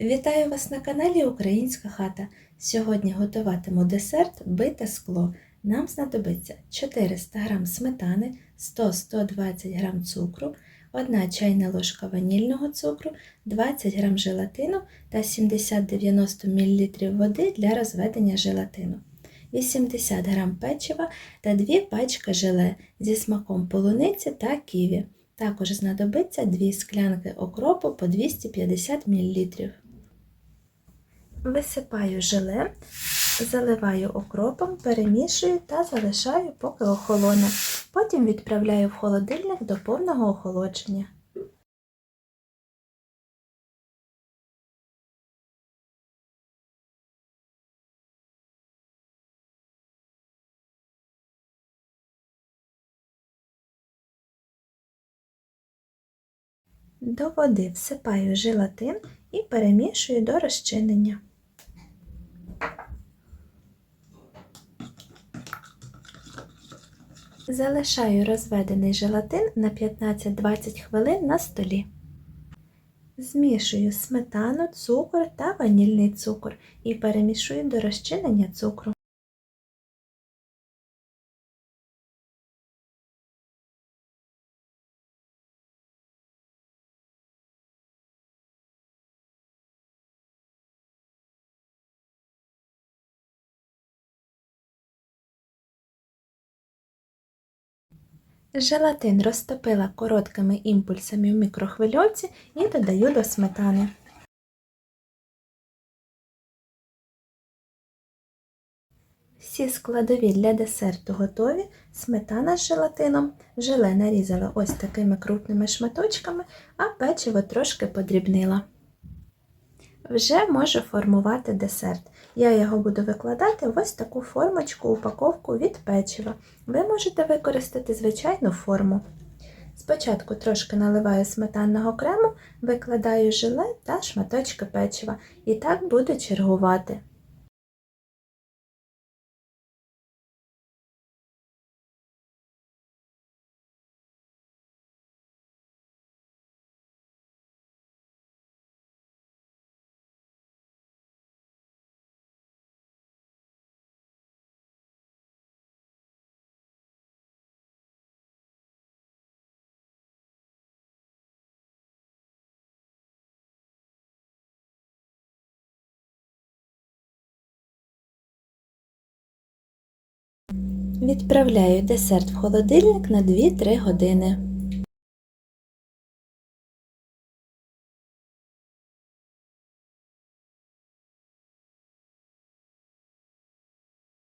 Вітаю вас на каналі Українська хата. Сьогодні готуватиму десерт бите скло. Нам знадобиться 400 г сметани, 100-120 г цукру, 1 чайна ложка ванільного цукру, 20 г желатину та 70-90 мл води для розведення желатину, 80 г печива та 2 пачки желе зі смаком полуниці та ківі. Також знадобиться 2 склянки окропу по 250 мл. Висипаю желе, заливаю окропом, перемішую та залишаю, поки охолоне. Потім відправляю в холодильник до повного охолодження. До води всипаю желатин і перемішую до розчинення. Залишаю розведений желатин на 15-20 хвилин на столі. Змішую сметану, цукор та ванільний цукор і перемішую до розчинення цукру. Желатин розтопила короткими імпульсами в мікрохвильовці і додаю до сметани. Всі складові для десерту готові, сметана з желатином, желе нарізала ось такими крупними шматочками, а печиво трошки подрібнила. Вже можу формувати десерт. Я його буду викладати в ось таку формочку, упаковку від печива. Ви можете використати звичайну форму. Спочатку трошки наливаю сметанного крему, викладаю желе та шматочки печива. І так буду чергувати. Відправляю десерт в холодильник на 2-3 години.